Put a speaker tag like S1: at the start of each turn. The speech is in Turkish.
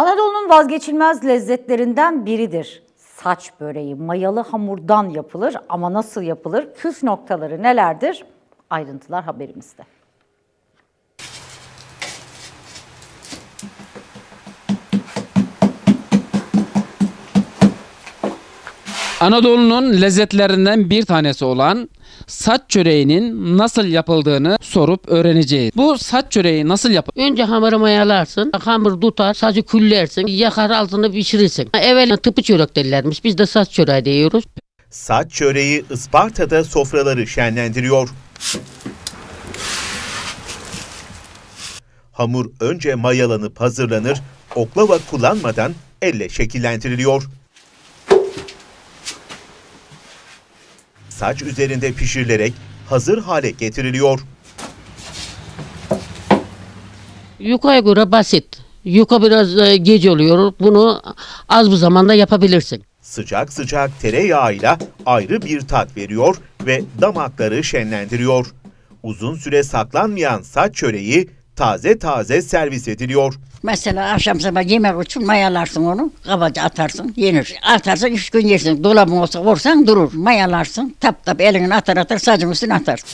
S1: Anadolu'nun vazgeçilmez lezzetlerinden biridir. Saç böreği mayalı hamurdan yapılır ama nasıl yapılır? Püf noktaları nelerdir? Ayrıntılar haberimizde.
S2: Anadolu'nun lezzetlerinden bir tanesi olan saç çöreğinin nasıl yapıldığını sorup öğreneceğiz. Bu saç çöreği nasıl yapılır?
S3: Önce hamuru mayalarsın. Hamur tutar. Sacı küllersin. Yakar altını pişirirsin. Evvel tıpı çörek derlermiş. Biz de saç çöreği diyoruz.
S4: Saç çöreği Isparta'da sofraları şenlendiriyor. Hamur önce mayalanıp hazırlanır, oklava kullanmadan elle şekillendiriliyor. Saç üzerinde pişirilerek hazır hale getiriliyor.
S3: Yukaya göre basit. Yuka biraz e, geç oluyor. Bunu az bir zamanda yapabilirsin.
S4: Sıcak sıcak tereyağıyla ayrı bir tat veriyor ve damakları şenlendiriyor. Uzun süre saklanmayan saç çöreği taze taze servis ediliyor.
S5: Mesela akşam sabah yemek için mayalarsın onu. Kabaca atarsın yenir. Atarsan üç gün yersin. Dolabın olsa vursan durur. Mayalarsın. Tap tap elini atar atar sacın üstüne atarsın.